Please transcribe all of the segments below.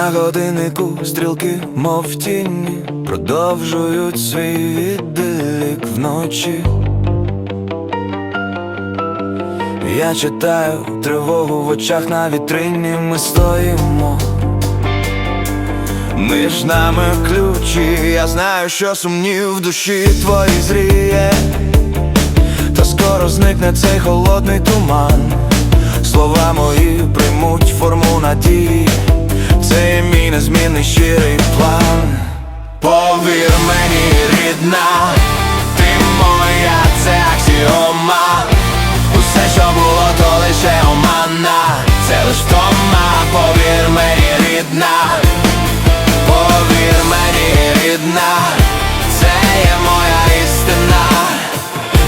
годиннику стрілки, мов тіні, продовжують свій відлік вночі. Я читаю тривогу в очах на вітрині, ми стоїмо. Між нами ключі, я знаю, що сумнів в душі твої зріє, та скоро зникне цей холодний туман. Слова мої приймуть щирий план. Повір мені, рідна, ти моя, це аксіома. Усе, що було, то лише омана, це лиш втома, повір мені, рідна, повір мені, рідна, це є моя істина.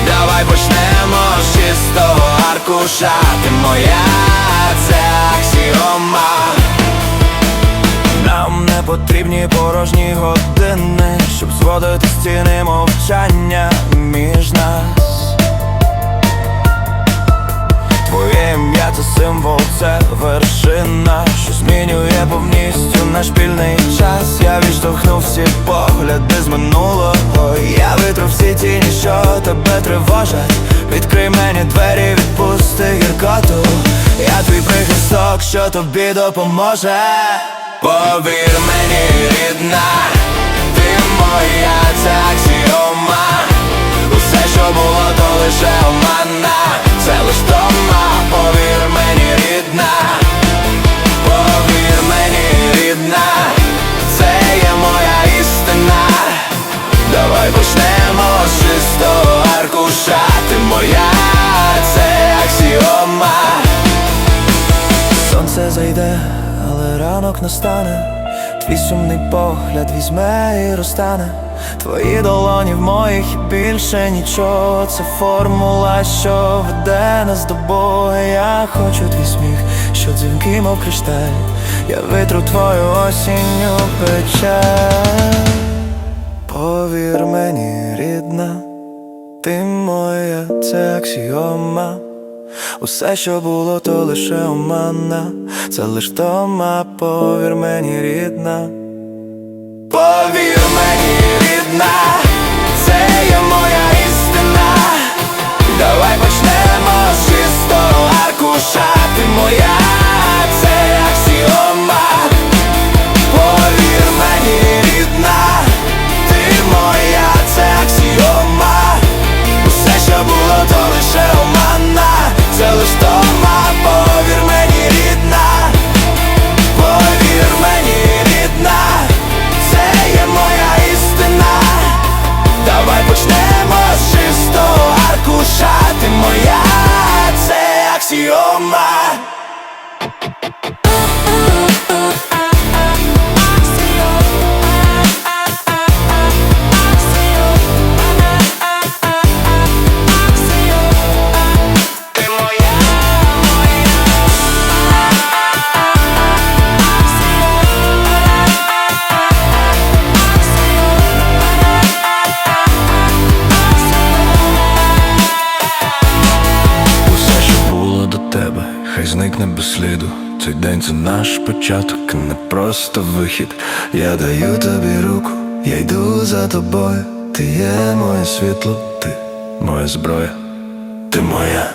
Давай почнемо з чистого аркуша, ти моя, це аксіома. Потрібні порожні години, щоб зводити стіни мовчання між нас. Твоє ім'я це символ, це вершина, що змінює повністю наш спільний час. Я відштовхнув всі погляди з минулого. Я витру всі тіні, що тебе тривожать. Відкрий мені двері, відпусти гіркоту. Я твій прихисток, що тобі допоможе. Повір мені, рідна, ти моя, ця аксіома. Усе, що було, то лише омана ранок настане. Твій сумний погляд візьме і розтане. Твої долоні в моїх і більше нічого. Це формула, що веде нас до Бога. Я хочу твій сміх, що дзвінки, мов кришталь. Я витру твою осінню печаль. Повір мені, рідна, ти моя, це аксіома Усе, що було, то лише оманна, це лиш тома, повір мені, рідна. Повір хай зникне без сліду. Цей день це наш початок, не просто вихід. Я даю тобі руку, я йду за тобою. Ти є моє світло, ти моя зброя, ти моя,